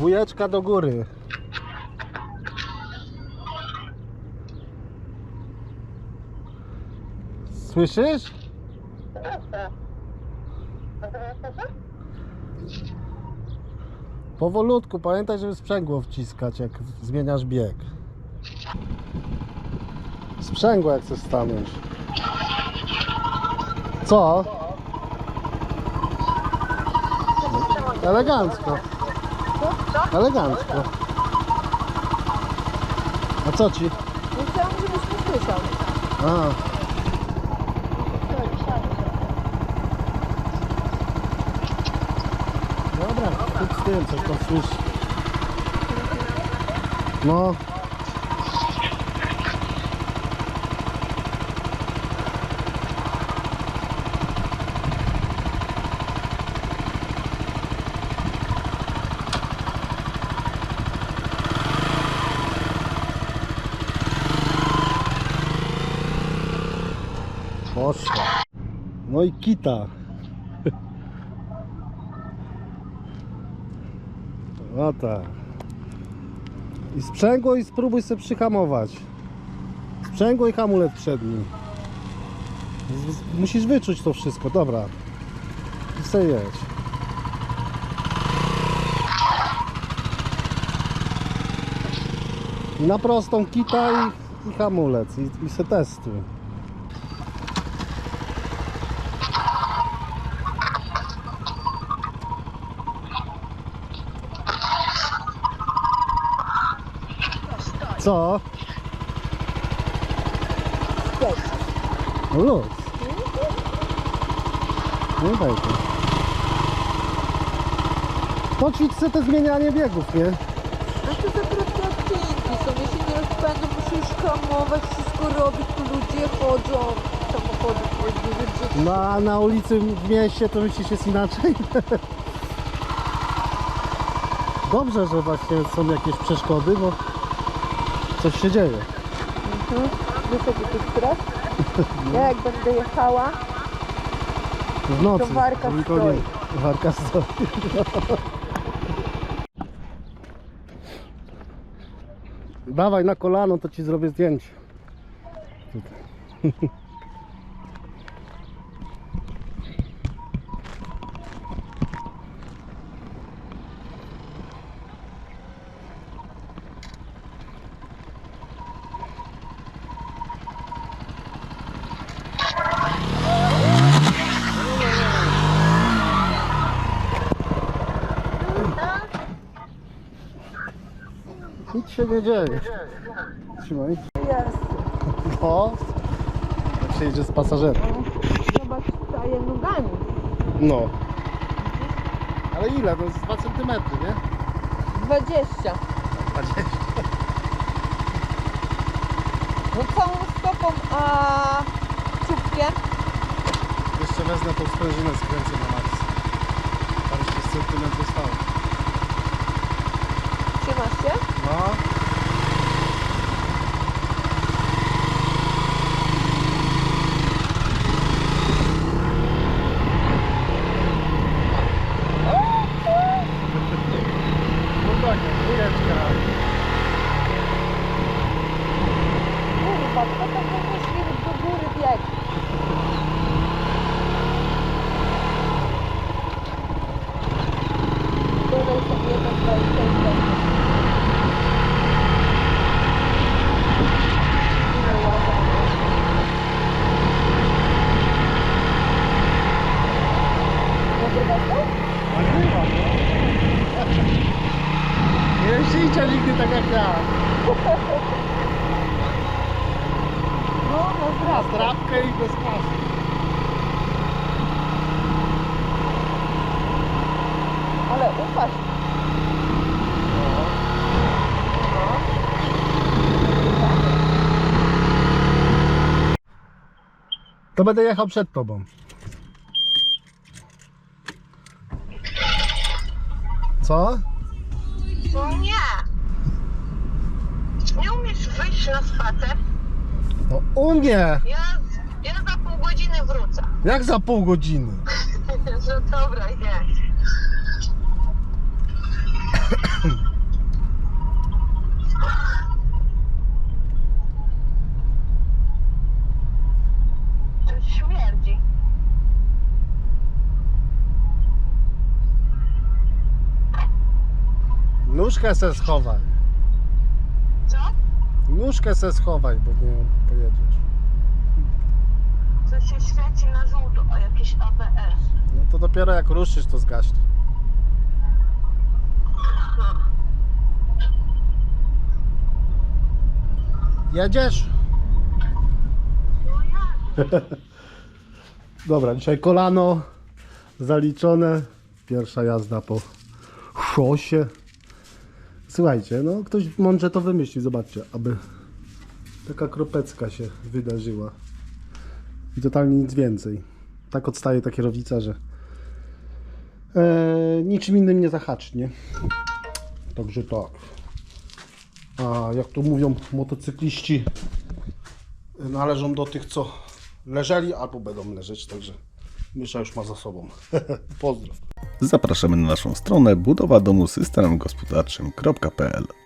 Dwójeczka do góry. Słyszysz? Powolutku, pamiętaj, żeby sprzęgło wciskać, jak zmieniasz bieg. Sprzęgło, jak chcesz stanąć. Co? Elegancko. Elegancko. A co ci? Nie chciałam, żebyś nie słyszał. A. Dobra, chodź z tym, coś tam słyszy. No. Poszła. No i kita. No tak. I sprzęgło i spróbuj sobie przyhamować. Sprzęgło i hamulec przedni. Musisz wyczuć to wszystko, dobra. I sobie jedź. I na prostą kita i, i hamulec i, i se testuj. Co? No luz. Nie daj tu. Poćwicz sobie te zmienianie biegów, nie? A to krótkie odcinki są. Się nie rozpędzę, muszę już hamować, wszystko robić, tu ludzie chodzą. Samochody, ludzie. Na, na ulicy w mieście to myślisz jest inaczej? Dobrze, że właśnie są jakieś przeszkody, bo coś się dzieje. Mhm. To jest stres? Ja jak będę jechała, W nocy. To warka tylko stoi. Nie. Warka stoi. Dawaj na kolano, to ci zrobię zdjęcie. Tutaj. Się nie dzieje. Trzymaj. Jest. O! Przyjedzie z pasażerem. Zobacz, staje nogami. No. Ale ile? To jest 2 cm, nie? 20. 20. No całą stopą, a czubkiem. Jeszcze wezmę tą sprężynę skręcę na maks. Parę centymetrów stało. 18? No. Tak jak ja. No, no zdrabkę i bez kasy. Ale ufasz. To będę jechał przed tobą. Co? No nie. Nie umiesz wyjść na spacer? No u mnie! Ja, ja za pół godziny wrócę. Jak za pół godziny? Że dobra, jedź. Coś śmierdzi. Nóżkę se schowaj. Co? Nóżkę se schowaj, bo nie pojedziesz. Coś się świeci na żółto, a jakieś ABS. No to dopiero jak ruszysz, to zgaśnie. Jedziesz? Dobra, dzisiaj kolano zaliczone. Pierwsza jazda po szosie. Słuchajcie, no ktoś mądrze to wymyśli, zobaczcie, aby taka kropecka się wydarzyła. I totalnie nic więcej. Tak odstaje ta kierownica, że e, niczym innym nie zahaczy, nie? Także tak. A jak to mówią motocykliści, należą do tych, co leżeli albo będą leżeć, także Mysza już ma za sobą. Pozdrow. Zapraszamy na naszą stronę budowa domu systemem gospodarczym.pl